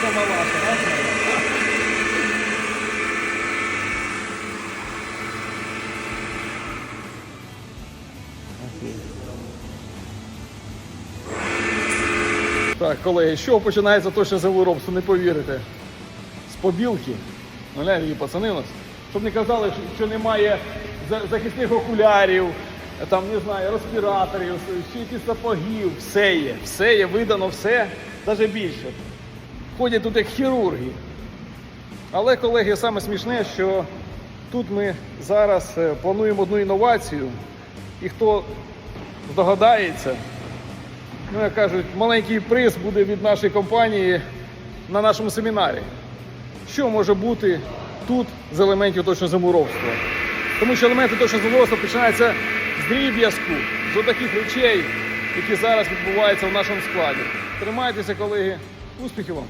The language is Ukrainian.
Кожна малаша. Так, колеги, що починається то, що за землеробство, не повірите. З побілки. Ну, глянь, її пацани у нас. Щоб не казали, що немає захисних окулярів, там, не знаю, респіраторів, ще ті сапогів, все є. Все є, видано все, навіть більше. Ходять тут як хірурги. Але, колеги, саме смішне, що тут ми зараз е, плануємо одну інновацію, і хто здогадається, ну, як кажуть, маленький приз буде від нашої компанії на нашому семінарі. Що може бути тут з елементів точного землеробства? Тому що елементи точного землеробства починаються з дріб'язку, з таких речей, які зараз відбуваються в нашому складі. Тримайтеся, колеги, успіхів вам!